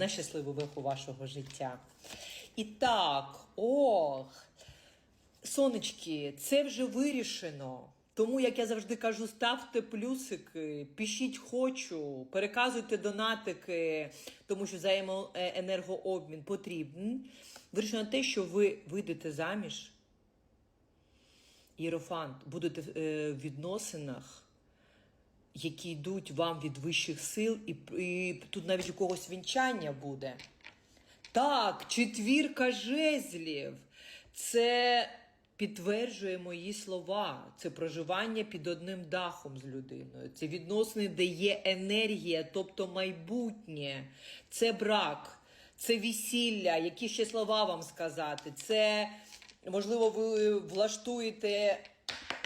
на щасливу виху вашого життя. І так, ох, сонечки, це вже вирішено. Тому, як я завжди кажу, ставте плюсики, пишіть хочу, переказуйте донатики, тому що взаємоенергообмін потрібен. Вирішено те, що ви вийдете заміж, Єрофант, будете е, в відносинах, які йдуть вам від вищих сил, і, і тут навіть у когось вінчання буде. Так, четвірка жезлів. Це підтверджує мої слова. Це проживання під одним дахом з людиною. Це відносини, де є енергія, тобто майбутнє. Це брак, це весілля, які ще слова вам сказати. Це, можливо, ви влаштуєте.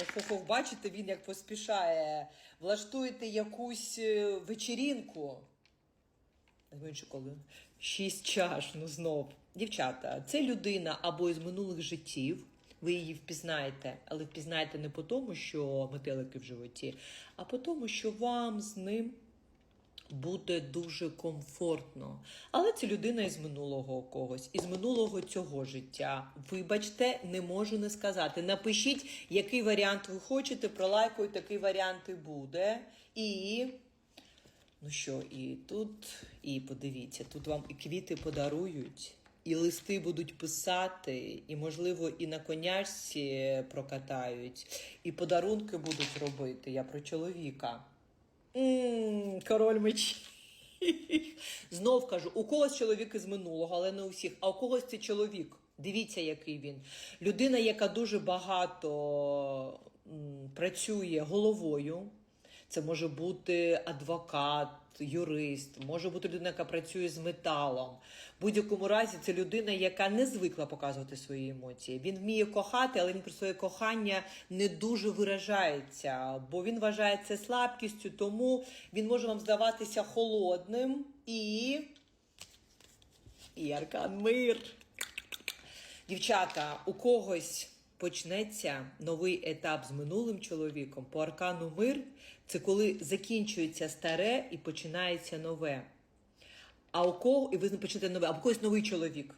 Ох-ох-ох, бачите, він як поспішає. Влаштуєте якусь е, вечірінку. Шість чаш, ну знов. Дівчата, це людина або із минулих життів. Ви її впізнаєте, але впізнаєте не по тому, що метелики в животі, а по тому, що вам з ним буде дуже комфортно. Але це людина із минулого когось, із минулого цього життя. Вибачте, не можу не сказати. Напишіть, який варіант ви хочете, пролайкуйте, такий варіант і буде. І. Ну що, і тут, і подивіться, тут вам і квіти подарують, і листи будуть писати, і, можливо, і на конячці прокатають, і подарунки будуть робити. Я про чоловіка. Король мечів. Знов кажу, у когось чоловік із минулого, але не у всіх, а у когось це чоловік. Дивіться, який він. Людина, яка дуже багато м, працює головою. Це може бути адвокат, юрист, може бути людина, яка працює з металом. В будь-якому разі це людина, яка не звикла показувати свої емоції. Він вміє кохати, але він про своє кохання не дуже виражається, бо він вважає це слабкістю, тому він може вам здаватися холодним і. І аркан мир. Дівчата, у когось почнеться новий етап з минулим чоловіком. По аркану мир це коли закінчується старе і починається нове. А у кого, і ви почнете нове, а у когось новий чоловік.